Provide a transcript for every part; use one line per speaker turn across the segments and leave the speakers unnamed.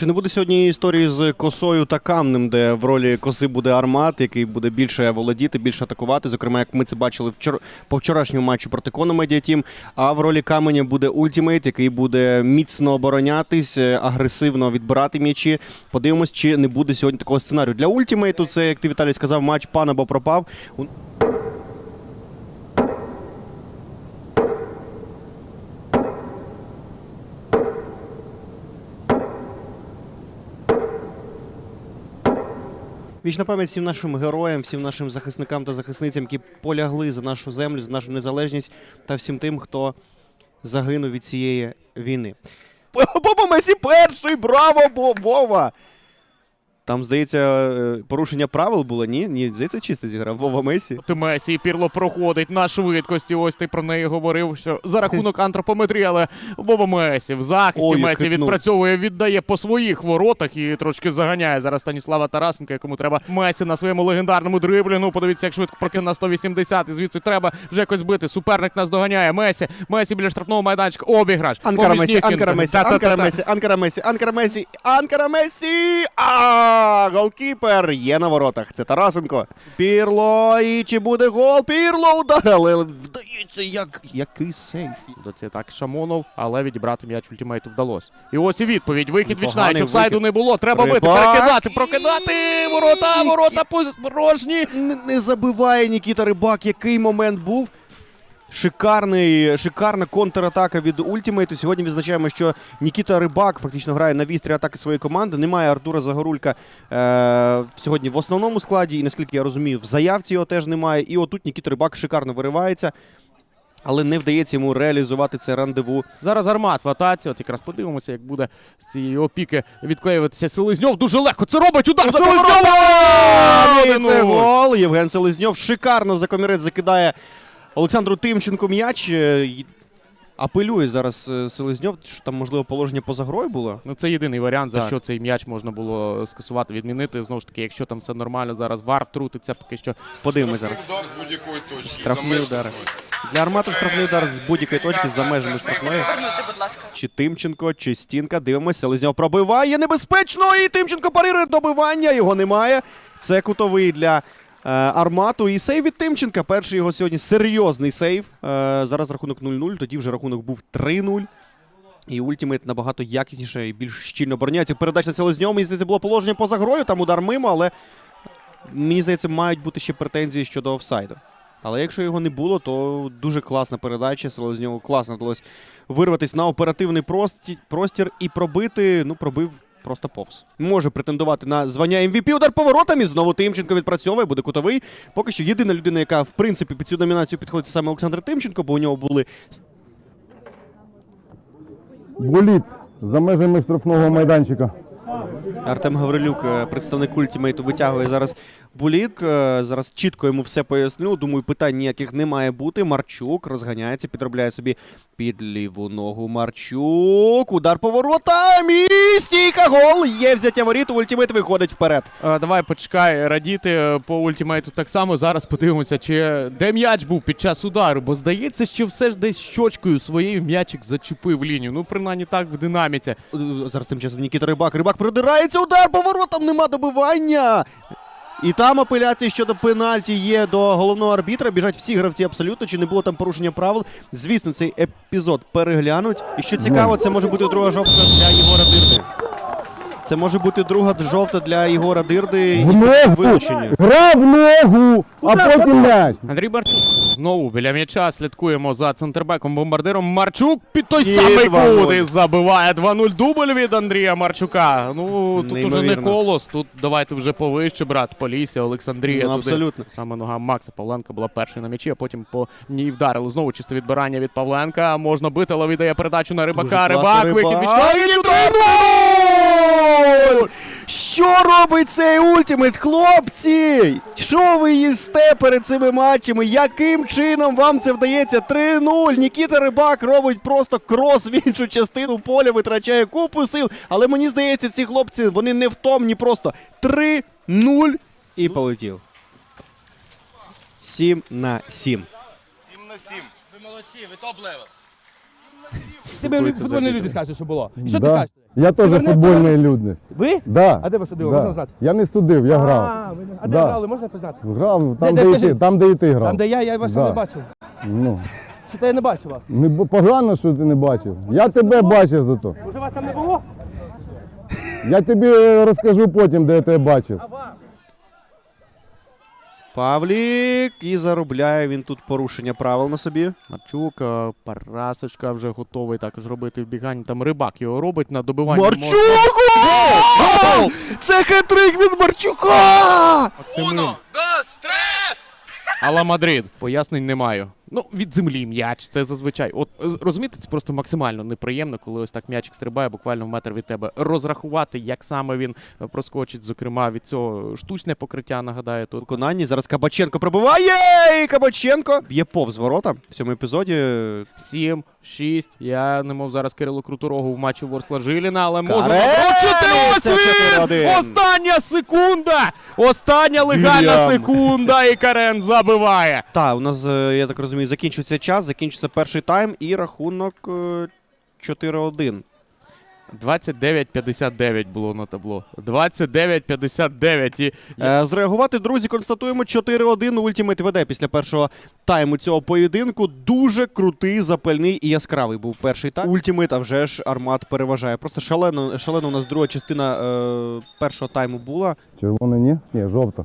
Чи не буде сьогодні історії з косою та камнем, де в ролі коси буде армат, який буде більше володіти, більше атакувати? Зокрема, як ми це бачили вчор... по вчорашньому матчу проти Коно Медіа Тім. А в ролі каменя буде ультімейт, який буде міцно оборонятись, е, агресивно відбирати м'ячі. Подивимось, чи не буде сьогодні такого сценарію. Для ультімейту це, як ти Віталій сказав, матч пан або пропав. Вічна пам'ять всім нашим героям, всім нашим захисникам та захисницям, які полягли за нашу землю, за нашу незалежність та всім тим, хто загинув від цієї війни. Боба Месі перший! Браво, Бо- Вова! Там, здається, е, порушення правил було, ні? Ні, здається, чисто зіграв Вова Месі.
Ти Месі Пірло проходить на швидкості. Ось ти про неї говорив, що за рахунок антропометрії, але Боба Месі в захисті
Ой,
Месі
хитнув.
відпрацьовує, віддає по своїх воротах і трошки заганяє зараз Станіслава Тарасенка, якому треба Месі на своєму легендарному дриблі. Ну, подивіться, як швидко прокинув на 180. І звідси треба вже якось бити. Суперник нас доганяє. Месі, Месі біля штрафного майданчика. Обіграш.
Анкара Месі, Анкара. Месі. Анкара Месі, Анкара Месі, Анкара Месі, Анкара Месі! Голкіпер є на воротах. Це Тарасенко. Пірло, і чи буде гол? Пірло удар, але вдається, як який сейф.
До це так Шамонов, але відібрати м'яч ультимейту вдалося. І ось і відповідь. Вихід вічна, щоб сайду не було. Треба бити, перекидати, прокидати. Ворота, ворота порожні.
Не, не забиває Нікіта Рибак, який момент був. Шикарний, шикарна контратака від ультимейту. Сьогодні відзначаємо, що Нікіта Рибак фактично грає на вістрі атаки своєї команди. Немає Артура Загорулька е, сьогодні в основному складі, і наскільки я розумію, в заявці його теж немає. І отут Нікіта Рибак шикарно виривається, але не вдається йому реалізувати це рандеву.
Зараз армат в атаці. От якраз подивимося, як буде з цієї опіки відклеюватися Селезньов. Дуже легко це робить. Удар
І
Селезньова!
Це гол. Євген Селезньов шикарно за комірець закидає Олександру Тимченку м'яч. Е, Апелює зараз е, Селезньов, що там, можливо, положення поза грою було.
Ну, це єдиний варіант, за
Так.
що цей м'яч можна було скасувати, відмінити. Знову ж таки, якщо там все нормально, зараз вар втрутиться, поки що
Подивимось зараз.
Удар з будь-якої точки.
Штрафний удар. Для армату штрафний удар з будь-якої точки за межами штрафної. Чи Тимченко, чи Стінка. Дивимося, Селезньов пробиває небезпечно. І Тимченко парирує добивання. Його немає. Це кутовий для армату. І сейв від Тимченка. Перший його сьогодні серйозний сейв. Е, зараз рахунок 0-0. Тоді вже рахунок був 3-0. І ультимейт набагато якісніше і більш щільно обороняється. Передача Селезньов. Мені здається, було положення поза грою. Там удар мимо, але мені здається, мають бути ще претензії щодо офсайду. Але якщо його не було, то дуже класна передача. Селезньову класно вдалося вирватися на оперативний простір і пробити. Ну, пробив просто повз. Може претендувати на звання MVP. Удар поворотами. Знову Тимченко відпрацьовує, буде кутовий. Поки що єдина людина, яка в принципі під цю номінацію підходить, саме Олександр Тимченко, бо у нього були
Боліт за межами штрафного майданчика.
Артем Гаврилюк, е, представник ультімейту, витягує зараз булік. Е, Зараз чітко йому все поясню. Думаю, питань ніяких не має бути. Марчук розганяється, підробляє собі під ліву ногу. Марчук. Удар поворотам. І стійка гол. Є взяття воріт. Ультимейт виходить вперед.
Е, Давай почекай радіти е, по ультимейту так само. Зараз подивимося, чи де м'яч був під час удару. Бо здається, що все ж десь щочкою своєю м'ячик зачепив лінію. Ну, принаймні так в динаміці.
Е, Зараз тим часом Нікіта Рибак. Рибак придирається. Удар поворотом. Нема добивання. І там апеляції щодо пенальті є до головного арбітра. Біжать всі гравці абсолютно. Чи не було там порушення правил? Звісно, цей епізод переглянуть. І що цікаво, це може бути друга жовта для Єгора Дирди. Це може бути друга жовта для Єгора Дирди. І
В
це
ногу!
вилучення.
Гра в ногу, а потім м'яч.
Андрій Марчук знову біля м'яча. Слідкуємо за центрбеком бомбардиром. Марчук під той
І
самий
2:0.
кут і забиває 2-0 дубль від Андрія Марчука. Ну тут уже не
Неймовірно.
колос. Тут давайте вже повище брат Полісся, Олександрія.
Ну,
туди.
абсолютно.
Саме нога Макса Павленка була першою на м'ячі, а потім по ній вдарили. Знову чисте відбирання від Павленка. Можна бити, але віддає передачу на рибака.
Дуже
Рибак, вихід
Рибак. І 3-0! Що робить цей ультимейт, хлопці? Що ви їсте перед цими матчами? Яким чином вам це вдається? 3-0. Нікіта Рибак робить просто крос в іншу частину поля, витрачає купу сил. Але мені здається, ці хлопці вони не втомні просто 3-0 і полетів. 7 на 7.
7 на 7. Ви молодці, ви топ-левел. Тебе
Спілкуються
футбольні
за
люди
дітей.
скажуть, що було. І що ти
Да.
скажеш?
Я теж
Поверни,
футбольний люди.
Ви?
Да.
А де ви судили?
Да.
Можна знати?
Я не судив, я грав.
А, а де
Да.
грали, можна познати?
Грав там,
Де-
де,
де,
і ти,
скажи?
там, де і ти грав.
Там, де я, я вас
Да.
не бачив.
Ну,
Що то я не бачив вас?
не б- погано, що ти не бачив. Я тебе бачив зато.
Може вас там не було?
Я тобі розкажу потім, де я тебе бачив.
Павлік і заробляє він тут порушення правил на собі.
Марчук, е, Парасочка вже готовий також робити вбігання. Там рибак його робить на добивання.
Марчук! Гол! Це хитрик від Марчука!
Максимин. Алла Мадрид. Пояснень не маю. Ну, від землі м'яч. Це зазвичай. От розумієте, це просто максимально неприємно, коли ось так м'ячик стрибає буквально в метр від тебе. Розрахувати, як саме він е, проскочить, зокрема, від цього штучне покриття, нагадаю, тут.
Виконанні зараз Кабаченко пробиває! І Кабаченко б'є повз ворота в цьому епізоді.
7, 6. Я не мов зараз Кирило Круторогу в матчі Ворскла Жиліна, але можу
Карен!
Ось він! Остання секунда! Остання легальна секунда, і Карен забиває.
Та, у нас, е, я так розумію, закінчується час, закінчується перший тайм і рахунок е, 4-1.
29-59 було на табло. 29-59. І
Е, зреагувати, друзі, констатуємо 4-1. Ультімейт веде після першого тайму цього поєдинку. Дуже крутий, запальний і яскравий був перший тайм. Ультімейт, а вже ж Армат переважає. Просто шалено, шалено у нас друга частина е, першого тайму була.
Червоний ні? Ні, жовта.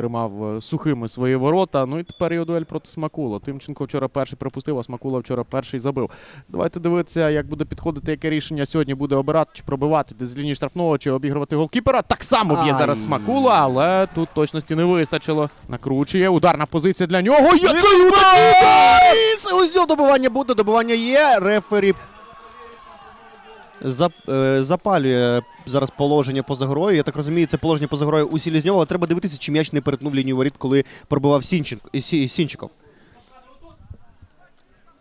Тримав е, сухими свої ворота. Ну і тепер його дуель проти Смакула. Тимченко вчора перший пропустив, а Смакула вчора перший забив. Давайте дивитися, як буде підходити, яке рішення сьогодні буде обирати, чи пробивати десь з лінії штрафного, чи обігрувати голкіпера. Так само б'є зараз Смакула, але тут точності не вистачило. Накручує. Ударна позиція для нього. Є цей удар!
Ось добивання буде, добивання є. Рефері запалює зараз положення поза грою. Я так розумію, це положення поза грою у Селізньова, але треба дивитися, чи м'яч не перетнув лінію воріт, коли пробивав Сі- Сінчиков.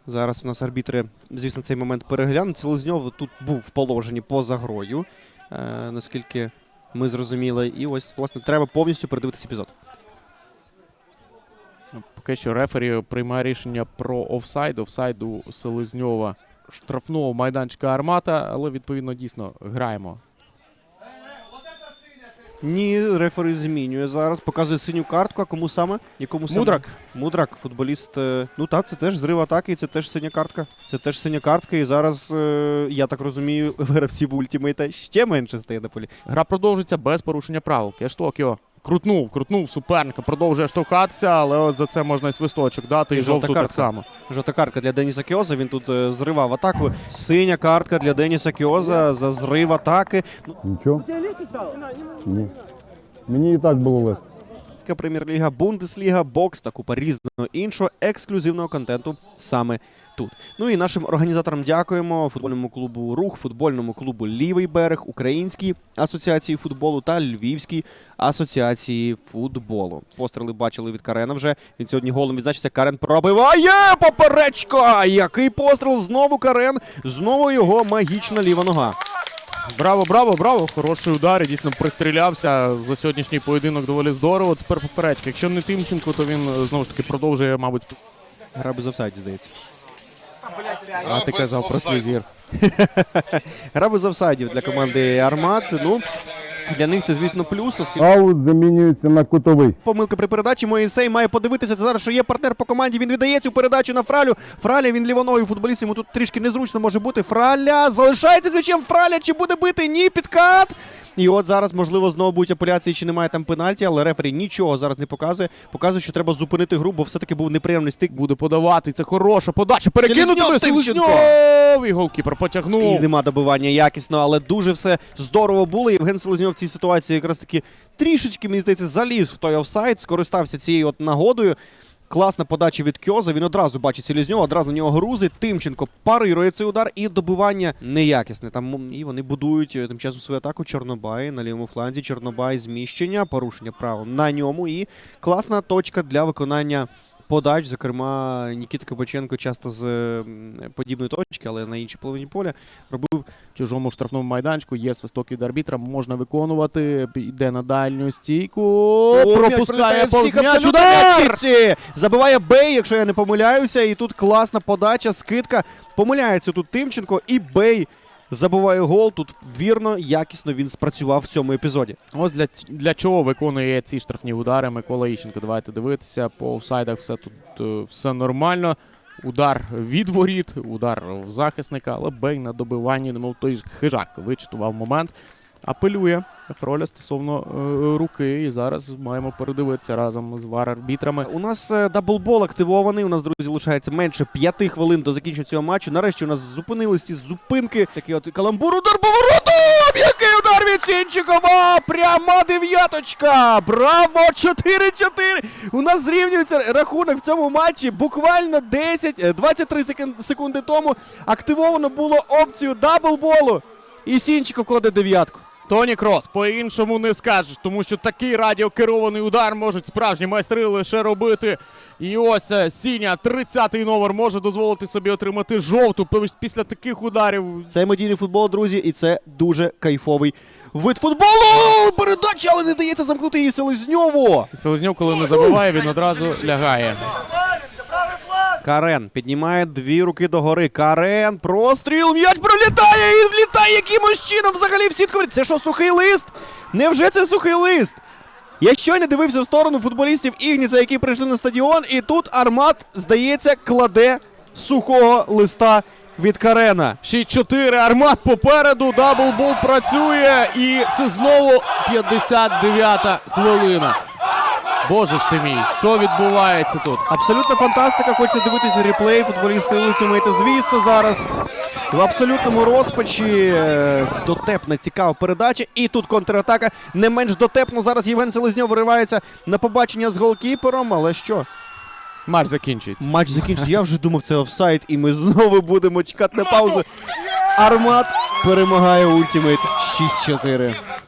Зараз у нас арбітри, звісно, цей момент переглянуть. Селезньов тут був в положенні поза грою, е, наскільки ми зрозуміли. І ось, власне, треба повністю передивитися епізод.
Ну, Поки що рефері приймає рішення про офсайд. Офсайд у Селезньова штрафного майданчика Армата, але відповідно дійсно граємо.
Ні, рефері змінює зараз. Показує синю картку. А кому саме? Якому саме?
Мудрак.
Мудрак, футболіст. е, Ну так, це теж зрив атаки, і це теж синя картка. Це теж синя картка. І зараз, е, я так розумію, гравців ультімейта ще менше стає на полі.
Гра продовжується без порушення правил. Кеш Токіо крутнув, крутнув суперника, продовжує штовхатися, але от за це можна і свисточок дати, і,
І
жовту так само.
Жовта картка для Деніса Кіоза. Він тут е, зривав атаку. Синя картка для Деніса Кіоза за зрив атаки.
Нічого? Ні. Мені і так було легко.
Українська прем'єр-ліга, Бундесліга, бокс та купа різного іншого ексклюзивного контенту саме тут. Ну і нашим організаторам дякуємо футбольному клубу Рух, футбольному клубу Лівий берег, Українській асоціації футболу та Львівській асоціації футболу. Постріли бачили від Карена вже. Він сьогодні голом відзначився. Карен пробиває поперечка! Який постріл? Знову Карен, знову його магічна ліва нога.
Браво, браво, браво! Хороший удар. і Дійсно пристрілявся за сьогоднішній поєдинок доволі здорово. Тепер попередньо. Якщо не Тимченко, то він е, знову ж таки продовжує, мабуть.
Гра без офсайді, здається.
А ти казав про свій зір.
Гра без офсайдів для команди Армат. Ну, для них це, звісно, плюс, оскільки
Аут замінюється на кутовий.
помилка при передачі. Моїсей має подивитися це зараз, що є партнер по команді. Він віддає цю передачу на Фралю. Фраля він лівоногий футболіст. Йому тут трішки незручно може бути. Фраля залишається з м'ячем. Фраля чи буде бити? Ні, підкат. І от зараз, можливо, знову будуть апеляції, чи немає там пенальті, але рефері нічого зараз не показує. Показує, що треба зупинити гру, бо все-таки був неприємний стик.
Буде подавати. Це хороша подача. Перекинути. І голкіпер
І нема добивання якісно, але дуже все здорово було. Євген Селезньов в цій ситуації якраз таки трішечки, мені здається, заліз в той офсайд, скористався цією от нагодою. Класна подача від Кьоза. Він одразу бачить Селізньова, одразу на нього грузи. Тимченко парирує цей удар і добивання неякісне. Там і вони будують е, тим часом свою атаку. Чорнобай на лівому фланзі. Чорнобай зміщення, порушення правил на ньому. І класна точка для виконання подач. Зокрема, Нікіта Кабаченко часто з подібної точки, але на іншій половині поля робив
чужому штрафному майданчику. Є свисток від арбітра, можна виконувати. Йде на дальню стійку.
О,
пропускає повз м'яч. Удар!
Забиває Бей, якщо я не помиляюся. І тут класна подача, скидка. Помиляється тут Тимченко і Бей. Забиває гол. Тут вірно, якісно він спрацював в цьому епізоді.
Ось для, для чого виконує ці штрафні удари Микола Іщенко. Давайте дивитися. По офсайдах все тут е, все нормально. Удар від воріт, удар в захисника, але Бей на добиванні, немов той ж хижак, вичитував момент. Апелює Фроля стосовно е, руки. І зараз маємо передивитися разом з вар-арбітрами.
У нас е, даблбол активований. У нас, друзі, лишається менше п'яти хвилин до закінчення цього матчу. Нарешті у нас зупинились ці зупинки. Такий от каламбур, удар поворотом! Який удар від Сінчикова! Пряма дев'яточка! Браво! 4-4! У нас зрівнюється рахунок в цьому матчі. Буквально 10, е, 23 секунди тому активовано було опцію даблболу. І Сінчиков кладе дев'ятку.
Тоні Крос, по-іншому не скажеш, тому що такий радіокерований удар можуть справжні майстри лише робити. І ось е, Сіня, 30-й номер, може дозволити собі отримати жовту після таких ударів.
Це медійний футбол, друзі, і це дуже кайфовий вид футболу. Передача, але не дається замкнути її Селезньову.
Селезньов, коли не забиває, він одразу лягає.
Карен піднімає дві руки догори. Карен, простріл, м'яч пролітає і влітає якимось чином взагалі в сітку. Це що, сухий лист? Невже це сухий лист? Я щойно дивився в сторону футболістів Ігніса, які прийшли на стадіон, і тут Армат, здається, кладе сухого листа від Карена.
6-4, армат попереду, даблбол працює, і це знову 59-та хвилина. Боже ж ти мій, що відбувається тут?
Абсолютно фантастика. Хочеться дивитися реплей. Футболісти Ультимейта, звісно, зараз в абсолютному розпачі. Е, Дотепна, цікава передача. І тут контратака. Не менш дотепно. Зараз Євген Селезньов виривається на побачення з голкіпером. Але що?
Матч закінчується.
Матч закінчиться. Я вже думав, це офсайд, і ми знову будемо чекати на паузу. Армат перемагає Ультимейт 6-4.